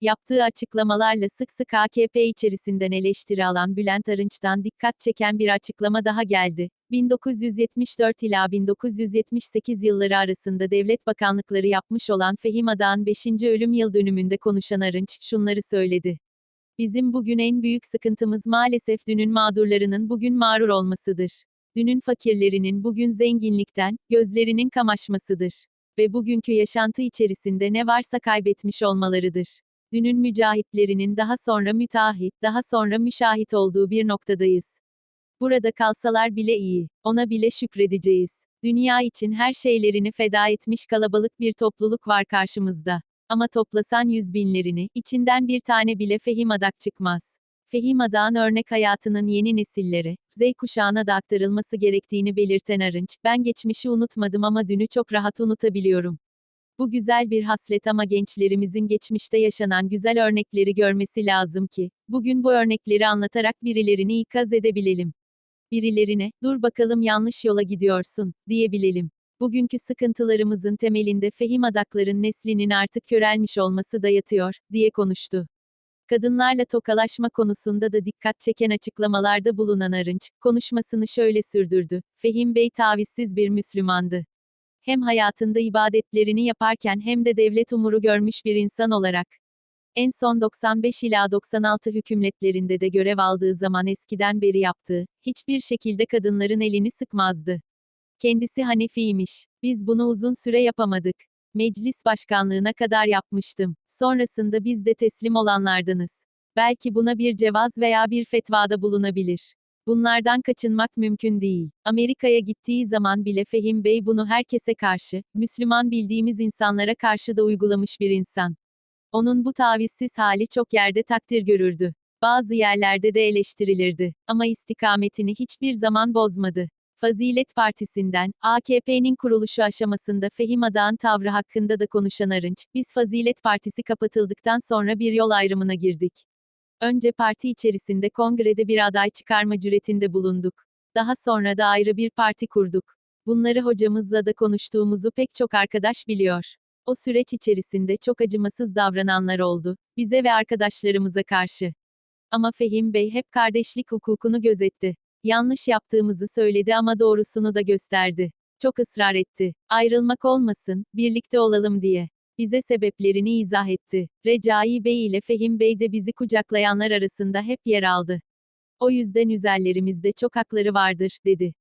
Yaptığı açıklamalarla sık sık AKP içerisinden eleştiri alan Bülent Arınç'tan dikkat çeken bir açıklama daha geldi. 1974 ila 1978 yılları arasında devlet bakanlıkları yapmış olan Fehim Adağ'ın 5. ölüm yıl dönümünde konuşan Arınç, şunları söyledi. Bizim bugün en büyük sıkıntımız maalesef dünün mağdurlarının bugün mağrur olmasıdır. Dünün fakirlerinin bugün zenginlikten, gözlerinin kamaşmasıdır. Ve bugünkü yaşantı içerisinde ne varsa kaybetmiş olmalarıdır. Dünün mücahitlerinin daha sonra müteahhit, daha sonra müşahit olduğu bir noktadayız. Burada kalsalar bile iyi, ona bile şükredeceğiz. Dünya için her şeylerini feda etmiş kalabalık bir topluluk var karşımızda. Ama toplasan yüz binlerini, içinden bir tane bile Fehim Adak çıkmaz. Fehim Adak'ın örnek hayatının yeni nesillere, Z kuşağına da aktarılması gerektiğini belirten Arınç, ben geçmişi unutmadım ama dünü çok rahat unutabiliyorum. Bu güzel bir haslet ama gençlerimizin geçmişte yaşanan güzel örnekleri görmesi lazım ki, bugün bu örnekleri anlatarak birilerini ikaz edebilelim. Birilerine, dur bakalım yanlış yola gidiyorsun, diyebilelim. Bugünkü sıkıntılarımızın temelinde Fehim Adakların neslinin artık körelmiş olması da yatıyor, diye konuştu. Kadınlarla tokalaşma konusunda da dikkat çeken açıklamalarda bulunan Arınç, konuşmasını şöyle sürdürdü. Fehim Bey tavizsiz bir Müslümandı. Hem hayatında ibadetlerini yaparken hem de devlet umuru görmüş bir insan olarak. En son 95 ila 96 hükümletlerinde de görev aldığı zaman eskiden beri yaptığı, hiçbir şekilde kadınların elini sıkmazdı. Kendisi Hanefiymiş. Biz bunu uzun süre yapamadık. Meclis başkanlığına kadar yapmıştım. Sonrasında biz de teslim olanlardanız. Belki buna bir cevaz veya bir fetvada bulunabilir. Bunlardan kaçınmak mümkün değil. Amerika'ya gittiği zaman bile Fehim Bey bunu herkese karşı, Müslüman bildiğimiz insanlara karşı da uygulamış bir insan. Onun bu tavizsiz hali çok yerde takdir görürdü. Bazı yerlerde de eleştirilirdi. Ama istikametini hiçbir zaman bozmadı. Fazilet Partisi'nden, AKP'nin kuruluşu aşamasında Fehim Adağ'ın tavrı hakkında da konuşan Arınç, biz Fazilet Partisi kapatıldıktan sonra bir yol ayrımına girdik. Önce parti içerisinde kongrede bir aday çıkarma cüretinde bulunduk. Daha sonra da ayrı bir parti kurduk. Bunları hocamızla da konuştuğumuzu pek çok arkadaş biliyor. O süreç içerisinde çok acımasız davrananlar oldu, bize ve arkadaşlarımıza karşı. Ama Fehim Bey hep kardeşlik hukukunu gözetti. Yanlış yaptığımızı söyledi ama doğrusunu da gösterdi. Çok ısrar etti. Ayrılmak olmasın, birlikte olalım diye. Bize sebeplerini izah etti. Recai Bey ile Fehim Bey de bizi kucaklayanlar arasında hep yer aldı. O yüzden üzerlerimizde çok hakları vardır, dedi.